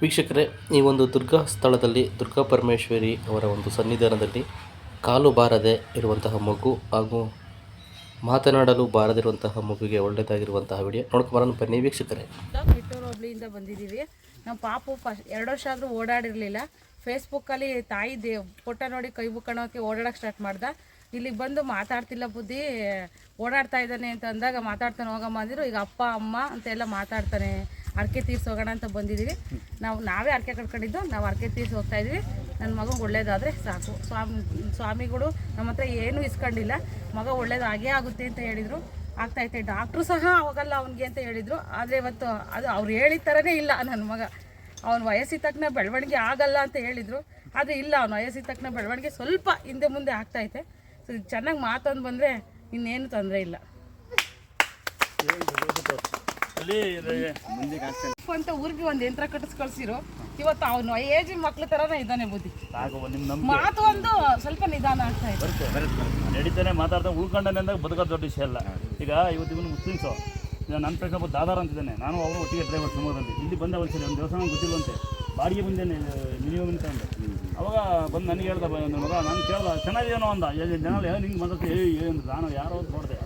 ವೀಕ್ಷಕರೇ ಈ ಒಂದು ದುರ್ಗಾ ಸ್ಥಳದಲ್ಲಿ ದುರ್ಗಾ ಪರಮೇಶ್ವರಿ ಅವರ ಒಂದು ಸನ್ನಿಧಾನದಲ್ಲಿ ಕಾಲು ಬಾರದೆ ಇರುವಂತಹ ಮಗು ಹಾಗೂ ಮಾತನಾಡಲು ಬಾರದಿರುವಂತಹ ಮಗುಗೆ ಒಳ್ಳೆಯದಾಗಿರುವಂತಹ ವಿಡಿಯೋ ನೋಡ್ಕೊಂಬರೋಣ ಬನ್ನಿ ವೀಕ್ಷಕರೇ. ಹೋಬ್ಳಿಯಿಂದ ಬಂದಿದ್ದೀವಿ. ನಮ್ಮ ಪಾಪು ಫಸ್ಟ್ ಎರಡು ವರ್ಷ ಆದರೂ ಓಡಾಡಿರಲಿಲ್ಲ. ಫೇಸ್ಬುಕ್ಕಲ್ಲಿ ತಾಯಿ ದೇ ಫೋಟೋ ನೋಡಿ ಕೈ ಮುಕ್ಕಣೋಕೆ ಓಡಾಡಕ್ಕೆ ಸ್ಟಾರ್ಟ್ ಮಾಡ್ದ. ಇಲ್ಲಿಗೆ ಬಂದು ಮಾತಾಡ್ತಿಲ್ಲ ಬುದ್ಧಿ, ಓಡಾಡ್ತಾ ಇದ್ದಾನೆ ಅಂತ ಅಂದಾಗ ಮಾತಾಡ್ತಾನೆ ಹೋಗಮ್ಮ ಅಂದಿರು ಈಗ ಅಪ್ಪ, ಅಮ್ಮ ಅಂತೆಲ್ಲ ಮಾತಾಡ್ತಾನೆ. ಅರ್ಕೆ ತೀರ್ಸಿ ಹೋಗೋಣ ಅಂತ ಬಂದಿದ್ದೀವಿ ನಾವು ನಾವೇ ಅರ್ಕೆ ಕಟ್ಕೊಂಡಿದ್ದು, ನಾವು ಅರ್ಕೆ ತೀರ್ಸಿ ಹೋಗ್ತಾ ಇದ್ದೀವಿ ನನ್ನ ಮಗ ಒಳ್ಳೇದಾದರೆ ಸಾಕು. ಸ್ವಾಮಿ, ಸ್ವಾಮಿಗಳು ನಮ್ಮ ಹತ್ರ ಏನೂ ಇಸ್ಕೊಂಡಿಲ್ಲ. ಮಗ ಒಳ್ಳೇದು ಆಗೇ ಆಗುತ್ತೆ ಅಂತ ಹೇಳಿದರು. ಆಗ್ತೈತೆ ಡಾಕ್ಟ್ರು ಸಹ ಹೋಗಲ್ಲ ಅವನಿಗೆ ಅಂತ ಹೇಳಿದರು. ಆದರೆ ಇವತ್ತು ಅದು ಅವ್ರು ಹೇಳಿದ ಥರನೇ ಇಲ್ಲ ನನ್ನ ಮಗ. ಅವನ ವಯಸ್ಸಿದ ತಕ್ಕನ ಬೆಳವಣಿಗೆ ಆಗಲ್ಲ ಅಂತ ಹೇಳಿದರು. ಆದರೆ ಇಲ್ಲ, ಅವನ ವಯಸ್ಸಿದ ತಕ್ಕನ ಬೆಳವಣಿಗೆ ಸ್ವಲ್ಪ ಹಿಂದೆ ಮುಂದೆ ಆಗ್ತಾಯಿದೆ ಸೊ ಚೆನ್ನಾಗಿ ಮಾತಂದು ಬಂದರೆ ಇನ್ನೇನು ತೊಂದರೆ ಇಲ್ಲ. ಅಂತ ಊರಿಗೆ ಒಂದು ಯಂತ್ರ ಕಟ್ಟಿಸ್ ಕಳ್ಸಿರೋ ಇವತ್ತು ಅವನು ಏಜ್ ಮಕ್ಳ ಥರನೇ ಇದ್ದಾನೆ ಬುದ್ಧಿ. ಮಾತು ಒಂದು ಸ್ವಲ್ಪ ನಿಧಾನ ಆಗ್ತಾ ಇದೆ. ನಡೀತಾನೆ ಮಾತಾಡ್ತಾ ಉಳ್ಕೊಂಡಾನೆ ಅಂದಾಗ ಬದುಕೋದು ದೊಡ್ಡ ವಿಷಯ ಅಲ್ಲ. ಈಗ ಇವತ್ತು ಇವನು ಮುಸ್ಲಿಮ್ಸು. ಈಗ ನನ್ನ ಪ್ರಶ್ನೆ ಒಬ್ಬ ದಾದಾರ ಅಂತಿದ್ದಾನೆ. ನಾನು ಅವರು ಒಟ್ಟಿಗೆ ಡ್ರೈವರ್ ಶಿವಮೊಗ್ಗದಲ್ಲಿ ಇಲ್ಲಿ ಬಂದ ಒಂದ್ಸರಿ ಒಂದು ದೇವಸ್ಥಾನ ಗೊತ್ತಿಲ್ಲಂತೆ ಬಾಡಿಗೆ ಬಂದೇನೆ ಮಿನಿಮಮ್ ಅಂತ ಅಂದೆ. ಅವಾಗ ಬಂದು ನನಗೆ ಹೇಳ್ದ ನನ್ನ ಮಗ ನಾನು ಕೇಳ್ದ ಚೆನ್ನಾಗಿದೇನೋ ಅಂದ. ಜನ ನಿಂಗೆ ಏನು ನಾನು ಯಾರೋ ನೋಡಿದೆ